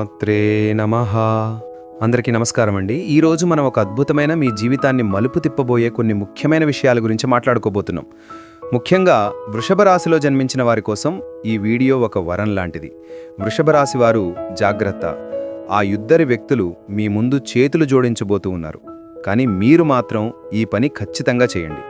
శ్రీమాత్రే నమ. అందరికీ నమస్కారం అండి. ఈరోజు మనం ఒక అద్భుతమైన మీ జీవితాన్ని మలుపు తిప్పబోయే కొన్ని ముఖ్యమైన విషయాల గురించి మాట్లాడుకోబోతున్నాం. ముఖ్యంగా వృషభ రాశిలో జన్మించిన వారి కోసం ఈ వీడియో ఒక వరం లాంటిది. వృషభ రాశి వారు జాగ్రత్త. ఆ ఇద్దరి వ్యక్తులు మీ ముందు చేతులు జోడించబోతూ ఉన్నారు. కానీ మీరు మాత్రం ఈ పని ఖచ్చితంగా చేయండి.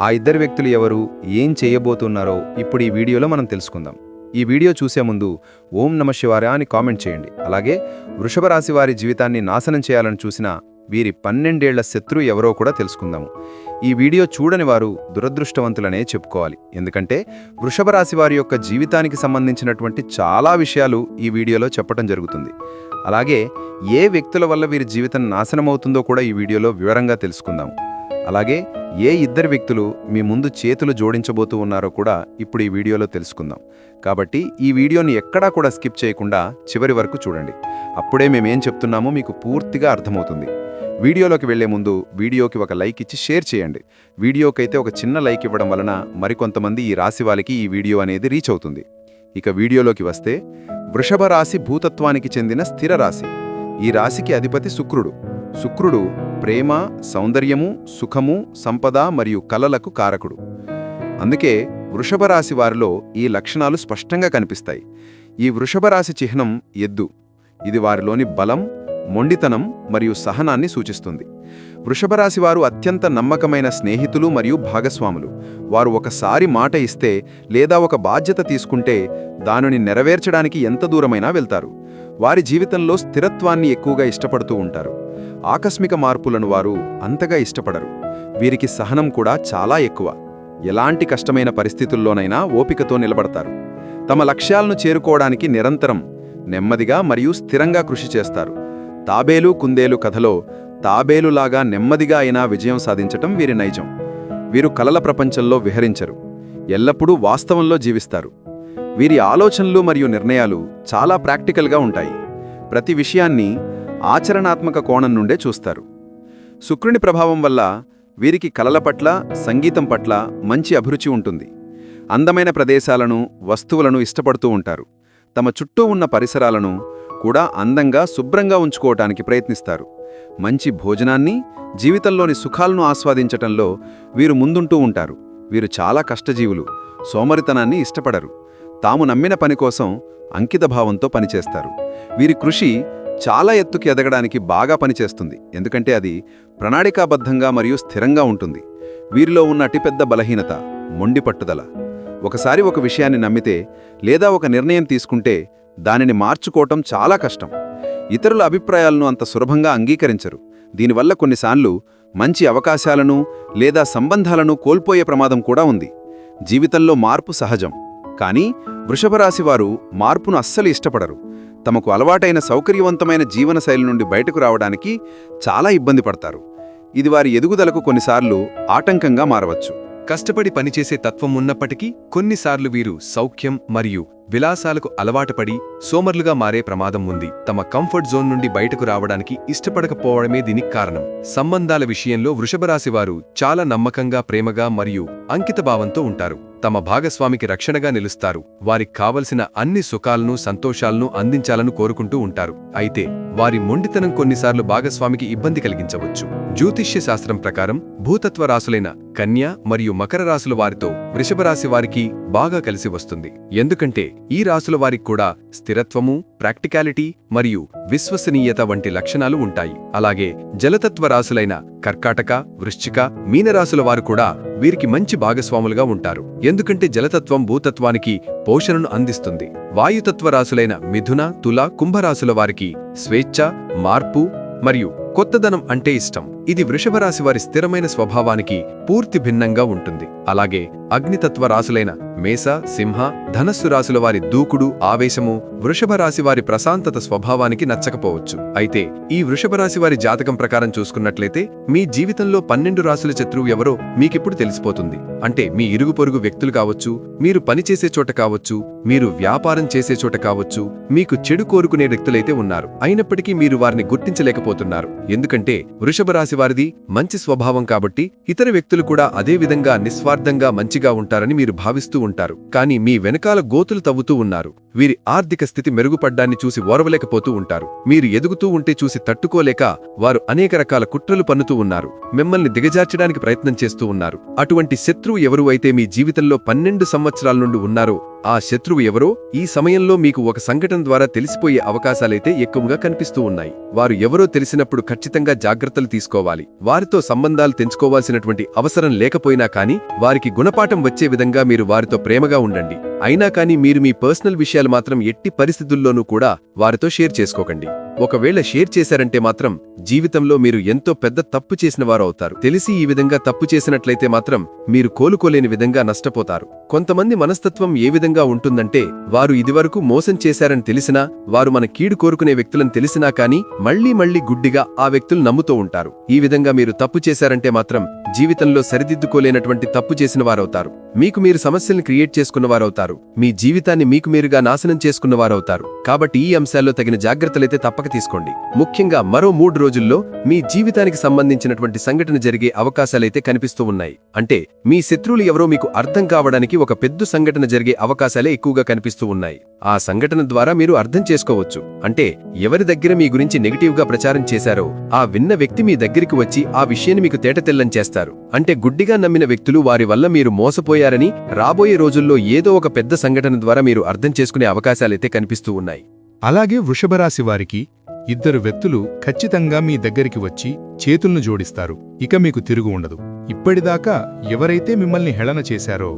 ఆ ఇద్దరు వ్యక్తులు ఎవరు ఏం చేయబోతున్నారో ఇప్పుడు ఈ వీడియోలో మనం తెలుసుకుందాం. ఈ వీడియో చూసే ముందు ఓం నమ శివాయ అని కామెంట్ చేయండి. అలాగే వృషభ రాశి వారి జీవితాన్ని నాశనం చేయాలని చూసిన వీరి పన్నెండేళ్ళ శత్రు ఎవరో కూడా తెలుసుకుందాము. ఈ వీడియో చూడని వారు దురదృష్టవంతులనే చెప్పుకోవాలి. ఎందుకంటే వృషభ రాశి వారి యొక్క జీవితానికి సంబంధించినటువంటి చాలా విషయాలు ఈ వీడియోలో చెప్పడం జరుగుతుంది. అలాగే ఏ వ్యక్తుల వల్ల వీరి జీవితం నాశనమవుతుందో కూడా ఈ వీడియోలో వివరంగా తెలుసుకుందాము. అలాగే ఏ ఇద్దరు వ్యక్తులు మీ ముందు చేతులు జోడించబోతూ ఉన్నారో కూడా ఇప్పుడు ఈ వీడియోలో తెలుసుకుందాం. కాబట్టి ఈ వీడియోని ఎక్కడా కూడా స్కిప్ చేయకుండా చివరి వరకు చూడండి. అప్పుడే మేమేం చెప్తున్నామో మీకు పూర్తిగా అర్థమవుతుంది. వీడియోలోకి వెళ్ళే ముందు వీడియోకి ఒక లైక్ ఇచ్చి షేర్ చేయండి. వీడియోకైతే ఒక చిన్న లైక్ ఇవ్వడం వలన మరికొంతమంది ఈ రాశి వాళ్ళకి ఈ వీడియో అనేది రీచ్ అవుతుంది. ఇక వీడియోలోకి వస్తే వృషభ రాశి భూతత్వానికి చెందిన స్థిర రాశి. ఈ రాశికి అధిపతి శుక్రుడు. శుక్రుడు ప్రేమ సౌందర్యము సుఖము సంపద మరియు కలలకు కారకుడు. అందుకే వృషభ రాశి వారిలో ఈ లక్షణాలు స్పష్టంగా కనిపిస్తాయి. ఈ వృషభ రాశి చిహ్నం ఎద్దు. ఇది వారిలోని బలం మొండితనం మరియు సహనాన్ని సూచిస్తుంది. వృషభ రాశి వారు అత్యంత నమ్మకమైన స్నేహితులు మరియు భాగస్వాములు. వారు ఒకసారి మాట ఇస్తే లేదా ఒక బాధ్యత తీసుకుంటే దానిని నెరవేర్చడానికి ఎంత దూరమైనా వెళ్తారు. వారి జీవితంలో స్థిరత్వాన్ని ఎక్కువగా ఇష్టపడుతూ ఉంటారు. ఆకస్మిక మార్పులను వారు అంతగా ఇష్టపడరు. వీరికి సహనం కూడా చాలా ఎక్కువ. ఎలాంటి కష్టమైన పరిస్థితుల్లోనైనా ఓపికతో నిలబడతారు. తమ లక్ష్యాలను చేరుకోవడానికి నిరంతరం నెమ్మదిగా మరియు స్థిరంగా కృషి చేస్తారు. తాబేలు కుందేలు కథలో తాబేలులాగా నెమ్మదిగా అయినా విజయం సాధించటం వీరి నైజం. వీరు కలల ప్రపంచంలో విహరించరు. ఎల్లప్పుడూ వాస్తవంలో జీవిస్తారు. వీరి ఆలోచనలు మరియు నిర్ణయాలు చాలా ప్రాక్టికల్గా ఉంటాయి. ప్రతి విషయాన్ని ఆచరణాత్మక కోణం నుండే చూస్తారు. శుక్రుని ప్రభావం వల్ల వీరికి కలల పట్ల సంగీతం పట్ల మంచి అభిరుచి ఉంటుంది. అందమైన ప్రదేశాలను వస్తువులను ఇష్టపడుతూ ఉంటారు. తమ చుట్టూ ఉన్న పరిసరాలను కూడా అందంగా శుభ్రంగా ఉంచుకోవటానికి ప్రయత్నిస్తారు. మంచి భోజనాన్ని జీవితంలోని సుఖాలను ఆస్వాదించటంలో వీరు ముందుంటూ ఉంటారు. వీరు చాలా కష్టజీవులు సోమరితనాన్ని ఇష్టపడరు. తాము నమ్మిన పని కోసం అంకితభావంతో పనిచేస్తారు. వీరి కృషి చాలా ఎత్తుకి ఎదగడానికి బాగా పనిచేస్తుంది. ఎందుకంటే అది ప్రణాళికాబద్ధంగా మరియు స్థిరంగా ఉంటుంది. వీరిలో ఉన్న అతిపెద్ద బలహీనత మొండి పట్టుదల. ఒకసారి ఒక విషయాన్ని నమ్మితే లేదా ఒక నిర్ణయం తీసుకుంటే దానిని మార్చుకోవటం చాలా కష్టం. ఇతరుల అభిప్రాయాలను అంత సులభంగా అంగీకరించరు. దీనివల్ల కొన్నిసార్లు మంచి అవకాశాలను లేదా సంబంధాలను కోల్పోయే ప్రమాదం కూడా ఉంది. జీవితంలో మార్పు సహజం. కానీ వృషభరాశివారు మార్పును అస్సలు ఇష్టపడరు. తమకు అలవాటైన సౌకర్యవంతమైన జీవనశైలి నుండి బయటకు రావడానికి చాలా ఇబ్బంది పడతారు. ఇది వారి ఎదుగుదలకు కొన్నిసార్లు ఆటంకంగా మారవచ్చు. కష్టపడి పనిచేసే తత్వం ఉన్నప్పటికీ కొన్నిసార్లు వీరు సౌఖ్యం మరియు విలాసాలకు అలవాటుపడి సోమర్లుగా మారే ప్రమాదం ఉంది. తమ కంఫర్ట్ జోన్ నుండి బయటకు రావడానికి ఇష్టపడకపోవడమే దీనికి కారణం. సంబంధాల విషయంలో వృషభరాశివారు చాలా నమ్మకంగా ప్రేమగా మరియు అంకితభావంతో ఉంటారు. తమ భాగస్వామికి రక్షణగా నిలుస్తారు. వారికి కావలసిన అన్ని సుఖాలను సంతోషాలను అందించాలను కోరుకుంటూ ఉంటారు. అయితే వారి మొండితనం కొన్నిసార్లు భాగస్వామికి ఇబ్బంది కలిగించవచ్చు. జ్యోతిష్య శాస్త్రం ప్రకారం భూతత్వ రాసులైన కన్య మరియు మకర రాసుల వారితో వృషభరాశి వారికి బాగా కలిసి వస్తుంది. ఎందుకంటే ఈ రాసుల వారికి కూడా స్థిరత్వము ప్రాక్టికాలిటీ మరియు విశ్వసనీయత వంటి లక్షణాలు ఉంటాయి. అలాగే జలతత్వ రాసులైన కర్కాటక వృశ్చిక మీనరాశుల వారు కూడా వీరికి మంచి భాగస్వాములుగా ఉంటారు. ఎందుకంటే జలతత్వం భూతత్వానికి పోషణను అందిస్తుంది. వాయుతత్వ రాసులైన మిథున తుల కుంభరాశుల వారికి స్వేచ్ఛ మార్పు మరియు కొత్తదనం అంటే ఇష్టం. ఇది వృషభరాశి వారి స్థిరమైన స్వభావానికి పూర్తి భిన్నంగా ఉంటుంది. అలాగే అగ్నితత్వ రాశులైన మేష సింహ ధనస్సు రాశుల వారి దూకుడు ఆవేశము వృషభరాశి వారి ప్రశాంతత స్వభావానికి నచ్చకపోవచ్చు. అయితే ఈ వృషభరాశి వారి జాతకం ప్రకారం చూసుకున్నట్లయితే మీ జీవితంలో పన్నెండు రాశుల శత్రువు ఎవరో మీకిప్పుడు తెలిసిపోతుంది. అంటే మీ ఇరుగు పొరుగు వ్యక్తులు కావచ్చు మీరు పనిచేసే చోట కావచ్చు మీరు వ్యాపారం చేసే చోట కావచ్చు మీకు చెడు కోరుకునే వ్యక్తులైతే ఉన్నారు. అయినప్పటికీ మీరు వారిని గుర్తించలేకపోతున్నారు. ఎందుకంటే వృషభరాశి రాశివారిది మంచి స్వభావం కాబట్టి ఇతర వ్యక్తులు కూడా అదే విధంగా నిస్వార్థంగా మంచిగా ఉంటారని మీరు భావిస్తూ ఉంటారు. కానీ మీ వెనకాల గోతులు తవ్వుతూ ఉన్నారు. వీరి ఆర్థిక స్థితి మెరుగుపడ్డాన్ని చూసి ఓర్వలేకపోతూ ఉంటారు. మీరు ఎదుగుతూ ఉంటే చూసి తట్టుకోలేక వారు అనేక రకాల కుట్రలు పన్నుతూ ఉన్నారు. మిమ్మల్ని దిగజార్చడానికి ప్రయత్నం చేస్తూ ఉన్నారు. అటువంటి శత్రువు ఎవరు అయితే మీ జీవితంలో పన్నెండు సంవత్సరాల నుండి ఉన్నారో ఆ శత్రువు ఎవరో ఈ సమయంలో మీకు ఒక సంఘటన ద్వారా తెలిసిపోయే అవకాశాలైతే ఎక్కువగా కనిపిస్తూ ఉన్నాయి. వారు ఎవరో తెలిసినప్పుడు ఖచ్చితంగా జాగ్రత్తలు తీసుకోవాలి. వారితో సంబంధాలు తెంచుకోవాల్సినటువంటి అవసరం లేకపోయినా కానీ వారికి గుణపాఠం వచ్చే విధంగా మీరు వారితో ప్రేమగా ఉండండి. అయినా కానీ మీరు మీ పర్సనల్ విషయాలు మాత్రం ఎట్టి పరిస్థితుల్లోనూ కూడా వారితో షేర్ చేసుకోకండి. ఒకవేళ షేర్ చేశారంటే మాత్రం జీవితంలో మీరు ఎంతో పెద్ద తప్పు చేసిన వారు అవుతారు. తెలిసి ఈ విధంగా తప్పు చేసినట్లయితే మాత్రం మీరు కోలుకోలేని విధంగా నష్టపోతారు. కొంతమంది మనస్తత్వం ఏ విధంగా ఉంటుందంటే వారు ఇదివరకు మోసం చేశారని తెలిసినా వారు మన కీడు కోరుకునే వ్యక్తులను తెలిసినా కానీ మళ్ళీ మళ్ళీ గుడ్డిగా ఆ వ్యక్తులు నమ్ముతూ ఉంటారు. ఈ విధంగా మీరు తప్పు చేశారంటే మాత్రం జీవితంలో సరిదిద్దుకోలేనటువంటి తప్పు చేసిన వారవుతారు. మీకు మీరు సమస్యలను క్రియేట్ చేసుకున్నవారవుతారు. మీ జీవితాన్ని మీకు మీరుగా నాశనం చేసుకున్నవారవుతారు. కాబట్టి ఈ అంశాల్లో తగిన జాగ్రత్తలైతే తప్పక తీసుకోండి. ముఖ్యంగా మరో మూడు రోజుల్లో మీ జీవితానికి సంబంధించినటువంటి సంఘటన జరిగే అవకాశాలైతే కనిపిస్తూ ఉన్నాయి. అంటే మీ శత్రువులు ఎవరో మీకు అర్థం కావడానికి ఒక పెద్ద సంఘటన జరిగే అవకాశాలే ఎక్కువగా కనిపిస్తూ ఉన్నాయి. ఆ సంఘటన ద్వారా మీరు అర్థం చేసుకోవచ్చు. అంటే ఎవరి దగ్గర మీ గురించి నెగిటివ్గా ప్రచారం చేశారో ఆ విన్న వ్యక్తి మీ దగ్గరికి వచ్చి ఆ విషయాన్ని మీకు తేటతెల్లం చేస్తారు. అంటే గుడ్డిగా నమ్మిన వ్యక్తులు వారి వల్ల మీరు మోసపోయారని రాబోయే రోజుల్లో ఏదో ఒక పెద్ద సంఘటన ద్వారా మీరు అర్థం చేసుకునే అవకాశాలైతే కనిపిస్తూ ఉన్నాయి. అలాగే వృషభరాశి వారికి ఇద్దరు వ్యక్తులు ఖచ్చితంగా మీ దగ్గరికి వచ్చి చేతులను జోడిస్తారు. ఇక మీకు తిరుగు ఉండదు. ఇప్పటిదాకా ఎవరైతే మిమ్మల్ని హేళన చేశారో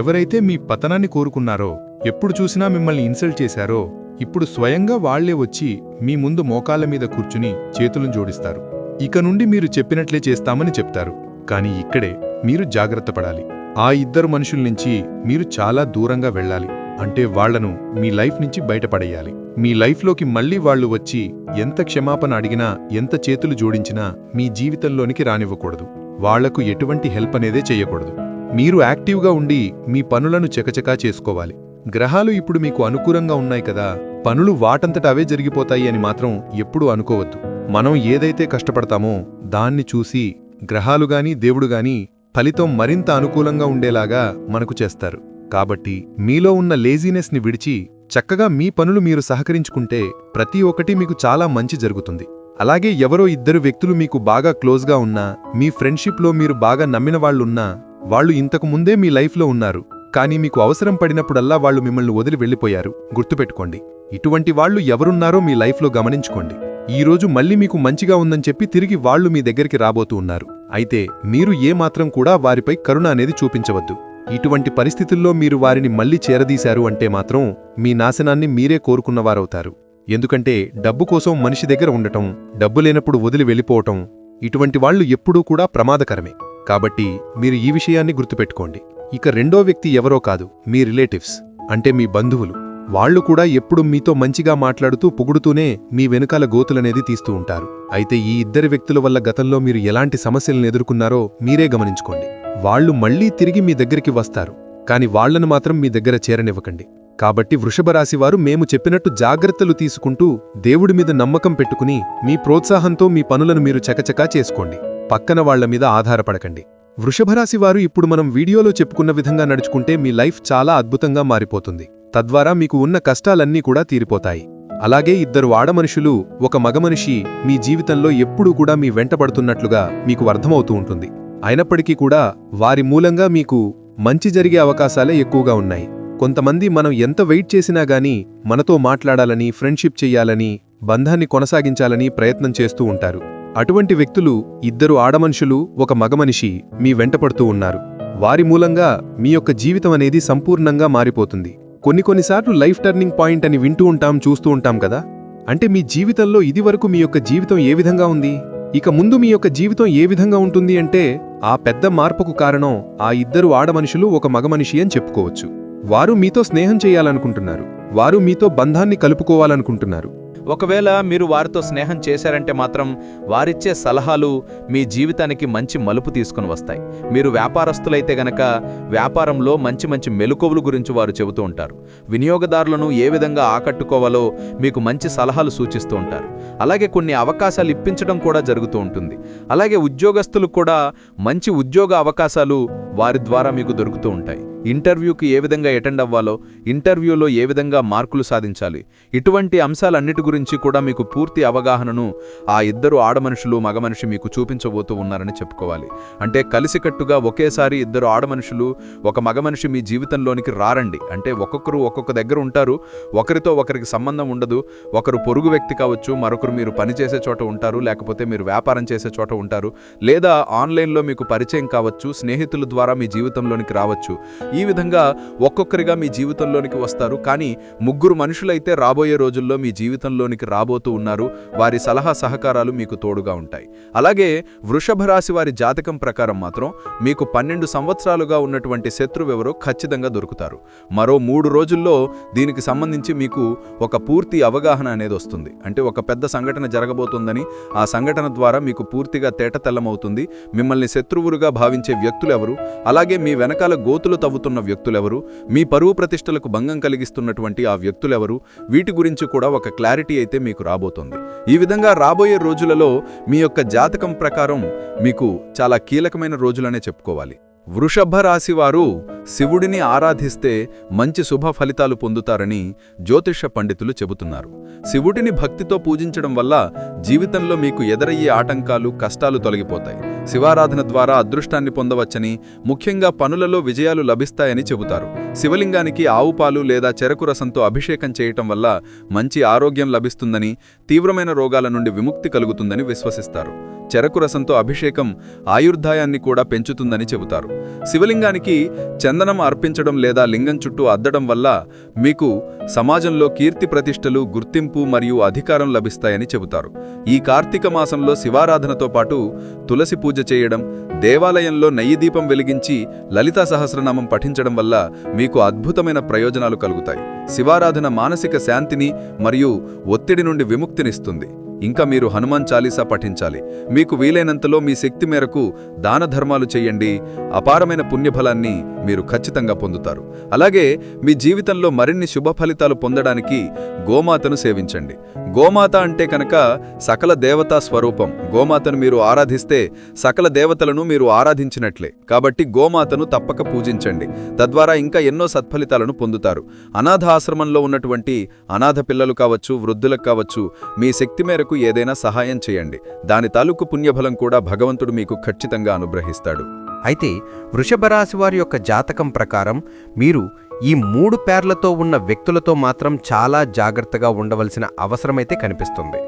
ఎవరైతే మీ పతనాన్ని కోరుకున్నారో ఎప్పుడు చూసినా మిమ్మల్ని ఇన్సల్ట్ చేశారో ఇప్పుడు స్వయంగా వాళ్ళే వచ్చి మీ ముందు మోకాళ్ళ మీద కూర్చుని చేతులను జోడిస్తారు. ఇక నుండి మీరు చెప్పినట్లే చేస్తామని చెప్తారు. కానీ ఇక్కడే మీరు జాగ్రత్త పడాలి. ఆ ఇద్దరు మనుషుల నుంచి మీరు చాలా దూరంగా వెళ్ళాలి. అంటే వాళ్ళను మీ లైఫ్ నుంచి బయటపడేయాలి. మీ లైఫ్లోకి మళ్ళీ వాళ్ళు వచ్చి ఎంత క్షమాపణ అడిగినా ఎంత చేతులు జోడించినా మీ జీవితంలోనికి రానివ్వకూడదు. వాళ్ళకు ఎటువంటి హెల్ప్ అనేదే చెయ్యకూడదు మీరు యాక్టివ్గా ఉండి మీ పనులను చకచకా చేసుకోవాలి. గ్రహాలు ఇప్పుడు మీకు అనుకూలంగా ఉన్నాయి కదా పనులు వాటంతట అవే జరిగిపోతాయి అని మాత్రం ఎప్పుడూ అనుకోవద్దు. మనం ఏదైతే కష్టపడతామో దాన్ని చూసి గ్రహాలుగాని దేవుడుగాని ఫలితం మరింత అనుకూలంగా ఉండేలాగా మనకు చేస్తారు. కాబట్టి మీలో ఉన్న లేజీనెస్ని విడిచి చక్కగా మీ పనులు మీరు సహకరించుకుంటే ప్రతి ఒక్కటి మీకు చాలా మంచి జరుగుతుంది. అలాగే ఎవరో ఇద్దరు వ్యక్తులు మీకు బాగా క్లోజ్గా ఉన్నా మీ ఫ్రెండ్షిప్లో మీరు బాగా నమ్మిన వాళ్ళున్నా వాళ్ళు ఇంతకు ముందే మీ లైఫ్లో ఉన్నారు. కానీ మీకు అవసరం పడినప్పుడల్లా వాళ్ళు మిమ్మల్ని వదిలి వెళ్ళిపోయారు. గుర్తుపెట్టుకోండి. ఇటువంటి వాళ్ళు ఎవరున్నారో మీ లైఫ్లో గమనించుకోండి. ఈ రోజు మళ్ళీ మీకు మంచిగా ఉందని చెప్పి తిరిగి వాళ్ళు మీ దగ్గరికి రాబోతూ ఉన్నారు. అయితే మీరు ఏమాత్రం కూడా వారిపై కరుణ అనేది చూపించవద్దు. ఇటువంటి పరిస్థితుల్లో మీరు వారిని మళ్ళీ చేరదీశారు అంటే మాత్రం మీ నాశనాన్ని మీరే కోరుకున్నవారవుతారు. ఎందుకంటే డబ్బు కోసం మనిషి దగ్గర ఉండటం డబ్బు లేనప్పుడు వదిలి వెళ్ళిపోవటం ఇటువంటి వాళ్ళు ఎప్పుడూ కూడా ప్రమాదకరమే. కాబట్టి మీరు ఈ విషయాన్ని గుర్తుపెట్టుకోండి. ఇక రెండో వ్యక్తి ఎవరో కాదు మీ రిలేటివ్స్ అంటే మీ బంధువులు. వాళ్ళు కూడా ఎప్పుడు మీతో మంచిగా మాట్లాడుతూ పొగుడుతూనే మీ వెనుకాల గోతులనేది తీస్తూ ఉంటారు. అయితే ఈ ఇద్దరి వ్యక్తుల వల్ల గతంలో మీరు ఎలాంటి సమస్యలను ఎదుర్కొన్నారో మీరే గమనించుకోండి. వాళ్ళు మళ్ళీ తిరిగి మీ దగ్గరికి వస్తారు. కాని వాళ్ళను మాత్రం మీ దగ్గర చేరనివ్వకండి. కాబట్టి వృషభరాశివారు మేము చెప్పినట్టు జాగ్రత్తలు తీసుకుంటూ దేవుడి మీద నమ్మకం పెట్టుకుని మీ ప్రోత్సాహంతో మీ పనులను మీరు చకచకా చేసుకోండి. పక్కన వాళ్ళ మీద ఆధారపడకండి. వృషభరాశివారు ఇప్పుడు మనం వీడియోలో చెప్పుకున్న విధంగా నడుచుకుంటే మీ లైఫ్ చాలా అద్భుతంగా మారిపోతుంది. తద్వారా మీకు ఉన్న కష్టాలన్నీ కూడా తీరిపోతాయి. అలాగే ఇద్దరు ఆడమనుషులు ఒక మగమనిషి మీ జీవితంలో ఎప్పుడూ కూడా మీ వెంటబడుతున్నట్లుగా మీకు అర్థమవుతూ ఉంటుంది. అయినప్పటికీ కూడా వారి మూలంగా మీకు మంచి జరిగే అవకాశాలే ఎక్కువగా ఉన్నాయి. కొంతమంది మనం ఎంత వెయిట్ చేసినా గానీ మనతో మాట్లాడాలని ఫ్రెండ్షిప్ చెయ్యాలని బంధాన్ని కొనసాగించాలని ప్రయత్నం చేస్తూ ఉంటారు. అటువంటి వ్యక్తులు ఇద్దరు ఆడమనుషులు ఒక మగమనిషి మీ వెంటపడుతూ ఉన్నారు. వారి మూలంగా మీ యొక్క జీవితం అనేది సంపూర్ణంగా మారిపోతుంది. కొన్ని కొన్నిసార్లు లైఫ్ టర్నింగ్ పాయింట్ అని వింటూ ఉంటాం చూస్తూ ఉంటాం కదా? అంటే మీ జీవితంలో ఇదివరకు మీ యొక్క జీవితం ఏ విధంగా ఉంది? ఇక ముందు మీ యొక్క జీవితం ఏ విధంగా ఉంటుంది అంటే ఆ పెద్ద మార్పుకు కారణం ఆ ఇద్దరు ఆడమనుషులు ఒక మగమనిషి అని చెప్పుకోవచ్చు. వారు మీతో స్నేహం చేయాలనుకుంటున్నారు. వారు మీతో బంధాన్ని కలుపుకోవాలనుకుంటున్నారు. ఒకవేళ మీరు వారితో స్నేహం చేశారంటే మాత్రం వారిచ్చే సలహాలు మీ జీవితానికి మంచి మలుపు తీసుకుని వస్తాయి. మీరు వ్యాపారస్తులైతే గనక వ్యాపారంలో మంచి మంచి మెలకువల గురించి వారు చెబుతూ ఉంటారు. వినియోగదారులను ఏ విధంగా ఆకట్టుకోవాలో మీకు మంచి సలహాలు సూచిస్తూ ఉంటారు. అలాగే కొన్ని అవకాశాలు ఇప్పించడం కూడా జరుగుతూ ఉంటుంది. అలాగే ఉద్యోగస్తులు కూడా మంచి ఉద్యోగ అవకాశాలు వారి ద్వారా మీకు దొరుకుతూ ఉంటాయి. ఇంటర్వ్యూకి ఏ విధంగా అటెండ్ అవ్వాలో ఇంటర్వ్యూలో ఏ విధంగా మార్కులు సాధించాలి ఇటువంటి అంశాలన్నిటి గురించి కూడా మీకు పూర్తి అవగాహనను ఆ ఇద్దరు ఆడమనుషులు మగమనిషి మీకు చూపించబోతూ ఉన్నారని చెప్పుకోవాలి. అంటే కలిసికట్టుగా ఒకేసారి ఇద్దరు ఆడమనుషులు ఒక మగమనిషి మీ జీవితంలోనికి రారండి. అంటే ఒక్కొక్కరు ఒక్కొక్క దగ్గర ఉంటారు ఒకరితో ఒకరికి సంబంధం ఉండదు. ఒకరు పొరుగు వ్యక్తి కావచ్చు మరొకరు మీరు పనిచేసే చోట ఉంటారు లేకపోతే మీరు వ్యాపారం చేసే చోట ఉంటారు. లేదా ఆన్లైన్లో మీకు పరిచయం కావచ్చు స్నేహితుల ద్వారా మీ జీవితంలోనికి రావచ్చు. ఈ విధంగా ఒక్కొక్కరిగా మీ జీవితంలోనికి వస్తారు. కానీ ముగ్గురు మనుషులైతే రాబోయే రోజుల్లో మీ జీవితంలోనికి రాబోతూ ఉన్నారు. వారి సలహా సహకారాలు మీకు తోడుగా ఉంటాయి. అలాగే వృషభ రాశి వారి జాతకం ప్రకారం మాత్రం మీకు పన్నెండు సంవత్సరాలుగా ఉన్నటువంటి శత్రువెవరో ఖచ్చితంగా దొరుకుతారు. మరో మూడు రోజుల్లో దీనికి సంబంధించి మీకు ఒక పూర్తి అవగాహన అనేది వస్తుంది. అంటే ఒక పెద్ద సంఘటన జరగబోతుందని ఆ సంఘటన ద్వారా మీకు పూర్తిగా తేటతెల్లమవుతుంది. మిమ్మల్ని శత్రువులుగా భావించే వ్యక్తులు ఎవరు? అలాగే మీ వెనకాల గోతులు తవ్వు తవ్వుతున్న వ్యక్తులెవరు? మీ పరువు ప్రతిష్టలకు భంగం కలిగిస్తున్నటువంటి ఆ వ్యక్తులెవరు? వీటి గురించి కూడా ఒక క్లారిటీ అయితే మీకు రాబోతోంది. ఈ విధంగా రాబోయే రోజులలో మీ యొక్క జాతకం ప్రకారం మీకు చాలా కీలకమైన రోజులనే చెప్పుకోవాలి. వృషభ రాశివారు శివుడిని ఆరాధిస్తే మంచి శుభ ఫలితాలు పొందుతారని జ్యోతిష పండితులు చెబుతున్నారు. శివుడిని భక్తితో పూజించడం వల్ల జీవితంలో మీకు ఎదరయ్యే ఆటంకాలు కష్టాలు తొలగిపోతాయి. శివారాధన ద్వారా అదృష్టాన్ని పొందవచ్చని ముఖ్యంగా పనులలో విజయాలు లభిస్తాయని చెబుతారు. శివలింగానికి ఆవుపాలు లేదా చెరకు రసంతో అభిషేకం చేయటం వల్ల మంచి ఆరోగ్యం లభిస్తుందని తీవ్రమైన రోగాల నుండి విముక్తి కలుగుతుందని విశ్వసిస్తారు. చెరకు రసంతో అభిషేకం ఆయుర్దాయాన్ని కూడా పెంచుతుందని చెబుతారు. శివలింగానికి చందనం అర్పించడం లేదా లింగం చుట్టూ అద్దడం వల్ల మీకు సమాజంలో కీర్తి ప్రతిష్టలు గుర్తింపు మరియు అధికారం లభిస్తాయని చెబుతారు. ఈ కార్తీక మాసంలో శివారాధనతో పాటు తులసి పూజ చేయడం దేవాలయంలో నెయ్యి దీపం వెలిగించి లలితా సహస్రనామం పఠించడం వల్ల మీకు అద్భుతమైన ప్రయోజనాలు కలుగుతాయి. శివారాధన మానసిక శాంతిని మరియు ఒత్తిడి నుండి విముక్తినిస్తుంది. ఇంకా మీరు హనుమాన్ చాలీసా పఠించాలి. మీకు వీలైనంతలో మీ శక్తి మేరకు దాన ధర్మాలు చేయండి. అపారమైన పుణ్యఫలాన్ని మీరు ఖచ్చితంగా పొందుతారు. అలాగే మీ జీవితంలో మరిన్ని శుభ ఫలితాలు పొందడానికి గోమాతను సేవించండి. గోమాత అంటే కనుక సకల దేవతా స్వరూపం. గోమాతను మీరు ఆరాధిస్తే సకల దేవతలను మీరు ఆరాధించినట్లే. కాబట్టి గోమాతను తప్పక పూజించండి. తద్వారా ఇంకా ఎన్నో సత్ఫలితాలను పొందుతారు. అనాథ ఆశ్రమంలో ఉన్నటువంటి అనాథ పిల్లలు కావచ్చు వృద్ధులకు కావచ్చు మీ శక్తి మేరకు ఏదైనా సహాయం చేయండి. దాని తాలూకు పుణ్యఫలం కూడా భగవంతుడు మీకు ఖచ్చితంగా అనుగ్రహిస్తాడు. అయితే వృషభరాశి వారి యొక్క జాతకం ప్రకారం మీరు ఈ మూడు పేర్లతో ఉన్న వ్యక్తులతో మాత్రం చాలా జాగ్రత్తగా ఉండవలసిన అవసరమైతే కనిపిస్తుంది.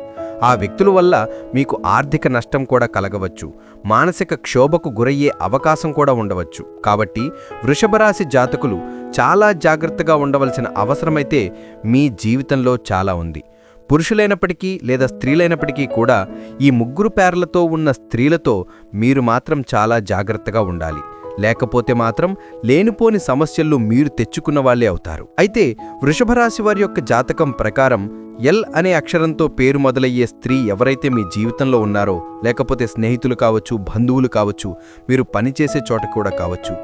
ఆ వ్యక్తుల వల్ల మీకు ఆర్థిక నష్టం కూడా కలగవచ్చు. మానసిక క్షోభకు గురయ్యే అవకాశం కూడా ఉండవచ్చు. కాబట్టి వృషభరాశి జాతకులు చాలా జాగ్రత్తగా ఉండవలసిన అవసరమైతే మీ జీవితంలో చాలా ఉంది. పురుషులైనప్పటికీ లేదా స్త్రీలైనప్పటికీ కూడా ఈ ముగ్గురు పేర్లతో ఉన్న స్త్రీలతో మీరు మాత్రం చాలా జాగ్రత్తగా ఉండాలి. లేకపోతే మాత్రం లేనిపోని సమస్యలు మీరు తెచ్చుకున్న వాళ్ళే అవుతారు. అయితే వృషభరాశి వారి యొక్క జాతకం ప్రకారం ఎల్ అనే అక్షరంతో పేరు మొదలయ్యే స్త్రీ ఎవరైతే మీ జీవితంలో ఉన్నారో లేకపోతే స్నేహితులు కావచ్చు బంధువులు కావచ్చు మీరు పనిచేసే చోట కూడా కావచ్చు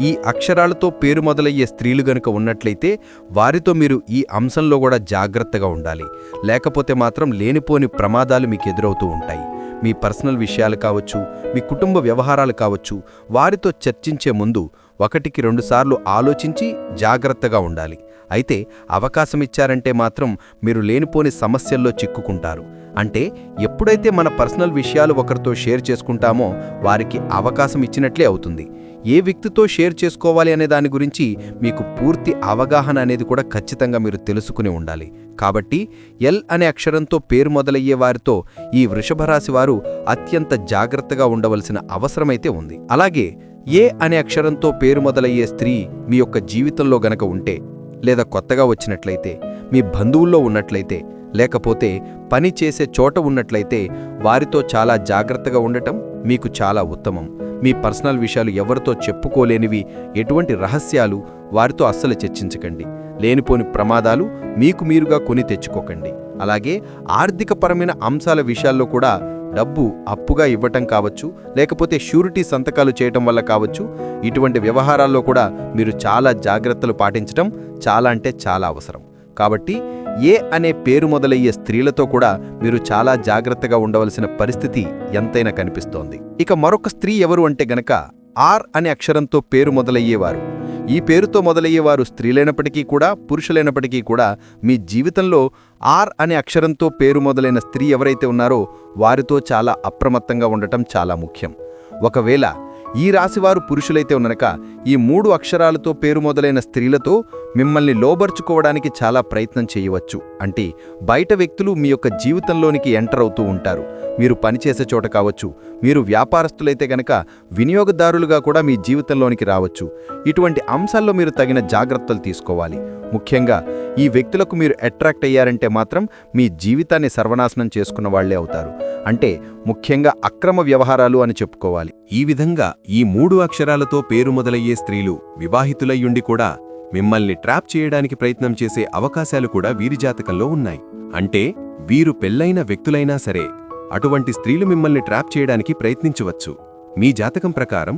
ఈ అక్షరాలతో పేరు మొదలయ్యే స్త్రీలు గనుక ఉన్నట్లయితే వారితో మీరు ఈ అంశంలో కూడా జాగ్రత్తగా ఉండాలి. లేకపోతే మాత్రం లేనిపోని ప్రమాదాలు మీకు ఎదురవుతూ ఉంటాయి. మీ పర్సనల్ విషయాలు కావచ్చు మీ కుటుంబ వ్యవహారాలు కావచ్చు వారితో చర్చించే ముందు ఒకటికి రెండుసార్లు ఆలోచించి జాగ్రత్తగా ఉండాలి. అయితే అవకాశమిచ్చారంటే మాత్రం మీరు లేనిపోని సమస్యల్లో చిక్కుకుంటారు. అంటే ఎప్పుడైతే మన పర్సనల్ విషయాలు ఒకరితో షేర్ చేసుకుంటామో వారికి అవకాశం ఇచ్చినట్లే అవుతుంది. ఏ వ్యక్తితో షేర్ చేసుకోవాలి అనే దాని గురించి మీకు పూర్తి అవగాహన అనేది కూడా ఖచ్చితంగా మీరు తెలుసుకుని ఉండాలి. కాబట్టి ఎల్ అనే అక్షరంతో పేరు మొదలయ్యే వారితో ఈ వృషభరాశి వారు అత్యంత జాగ్రత్తగా ఉండవలసిన అవసరమైతే ఉంది. అలాగే ఏ అనే అక్షరంతో పేరు మొదలయ్యే స్త్రీ మీ యొక్క జీవితంలో గనక ఉంటే లేదా కొత్తగా వచ్చినట్లయితే మీ బంధువుల్లో ఉన్నట్లయితే లేకపోతే పని చేసే చోట ఉన్నట్లయితే వారితో చాలా జాగ్రత్తగా ఉండటం మీకు చాలా ఉత్తమం. మీ పర్సనల్ విషయాలు ఎవరితో చెప్పుకోలేనివి ఎటువంటి రహస్యాలు వారితో అస్సలు చర్చించకండి. లేనిపోని ప్రమాదాలు మీకు మీరుగా కొని తెచ్చుకోకండి. అలాగే ఆర్థికపరమైన అంశాల విషయాల్లో కూడా డబ్బు అప్పుగా ఇవ్వటం కావచ్చు లేకపోతే షూరిటీ సంతకాలు చేయటం వల్ల కావచ్చు ఇటువంటి వ్యవహారాల్లో కూడా మీరు చాలా జాగ్రత్తలు పాటించటం చాలా అంటే చాలా అవసరం. కాబట్టి ఏ అనే పేరు మొదలయ్యే స్త్రీలతో కూడా మీరు చాలా జాగ్రత్తగా ఉండవలసిన పరిస్థితి ఎంతైనా కనిపిస్తోంది. ఇక మరొక స్త్రీ ఎవరు అంటే గనక ఆర్ అనే అక్షరంతో పేరు మొదలయ్యేవారు. ఈ పేరుతో మొదలయ్యేవారు స్త్రీలైనప్పటికీ కూడా పురుషులైనప్పటికీ కూడా మీ జీవితంలో ఆర్ అనే అక్షరంతో పేరు మొదలైన స్త్రీ ఎవరైతే ఉన్నారో వారితో చాలా అప్రమత్తంగా ఉండటం చాలా ముఖ్యం. ఒకవేళ ఈ రాశివారు పురుషులైతే ఉన్ననక ఈ మూడు అక్షరాలతో పేరు మొదలైన స్త్రీలతో మిమ్మల్ని లోబర్చుకోవడానికి చాలా ప్రయత్నం చేయవచ్చు. అంటే బయట వ్యక్తులు మీ యొక్క జీవితంలోనికి ఎంటర్ అవుతూ ఉంటారు. మీరు పనిచేసే చోట కావచ్చు మీరు వ్యాపారస్తులైతే గనక వినియోగదారులుగా కూడా మీ జీవితంలోనికి రావచ్చు. ఇటువంటి అంశాల్లో మీరు తగిన జాగ్రత్తలు తీసుకోవాలి. ముఖ్యంగా ఈ వ్యక్తులకు మీరు అట్రాక్ట్ అయ్యారంటే మాత్రం మీ జీవితాన్ని సర్వనాశనం చేసుకున్న వాళ్ళే అవుతారు. అంటే ముఖ్యంగా అక్రమ వ్యవహారాలు అని చెప్పుకోవాలి. ఈ విధంగా ఈ మూడు అక్షరాలతో పేరు మొదలయ్యే స్త్రీలు వివాహితులయ్యుండి కూడా మిమ్మల్ని ట్రాప్ చేయడానికి ప్రయత్నం చేసే అవకాశాలు కూడా వీరి జాతకంలో ఉన్నాయి. అంటే వీరు పెళ్ళైన వ్యక్తులైనా సరే అటువంటి స్త్రీలు మిమ్మల్ని ట్రాప్ చేయడానికి ప్రయత్నించవచ్చు. మీ జాతకం ప్రకారం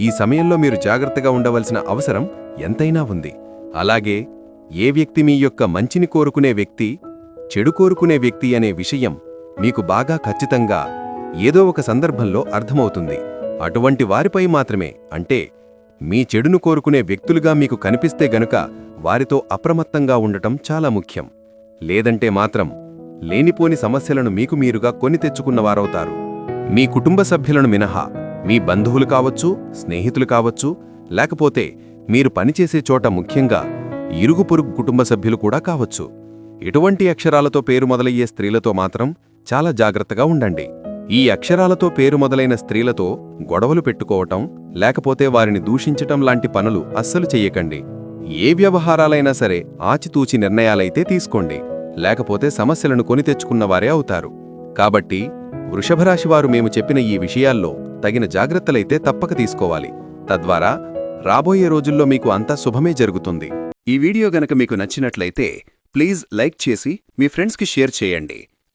ఈ సమయంలో మీరు జాగ్రత్తగా ఉండవలసిన అవసరం ఎంతైనా ఉంది. అలాగే ఏ వ్యక్తి మీ యొక్క మంచిని కోరుకునే వ్యక్తి చెడు కోరుకునే వ్యక్తి అనే విషయం మీకు బాగా ఖచ్చితంగా ఏదో ఒక సందర్భంలో అర్థమవుతుంది. అటువంటి వారిపై మాత్రమే. అంటే మీ చెడును కోరుకునే వ్యక్తులుగా మీకు కనిపిస్తే గనుక వారితో అప్రమత్తంగా ఉండటం చాలా ముఖ్యం. లేదంటే మాత్రం లేనిపోని సమస్యలను మీకు మీరుగా కొని తెచ్చుకున్నవారవుతారు మీ కుటుంబ సభ్యులను మినహా మీ బంధువులు కావచ్చు స్నేహితులు కావచ్చు లేకపోతే మీరు పనిచేసే చోట ముఖ్యంగా ఇరుగు పొరుగు కుటుంబ సభ్యులు కూడా కావచ్చు. ఇటువంటి అక్షరాలతో పేరు మొదలయ్యే స్త్రీలతో మాత్రం చాలా జాగ్రత్తగా ఉండండి. ఈ అక్షరాలతో పేరు మొదలైన స్త్రీలతో గొడవలు పెట్టుకోవటం లేకపోతే వారిని దూషించటం లాంటి పనులు అస్సలు చెయ్యకండి. ఏ వ్యవహారాలైనా సరే ఆచితూచి నిర్ణయాలైతే తీసుకోండి. లేకపోతే సమస్యలను కొని తెచ్చుకున్నవారే అవుతారు. కాబట్టి వృషభరాశివారు మేము చెప్పిన ఈ విషయాల్లో తగిన జాగ్రత్తలైతే తప్పక తీసుకోవాలి. తద్వారా రాబోయే రోజుల్లో మీకు అంతా శుభమే జరుగుతుంది. ఈ వీడియో గనక మీకు నచ్చినట్లయితే ప్లీజ్ లైక్ చేసి మీ ఫ్రెండ్స్కి షేర్ చేయండి.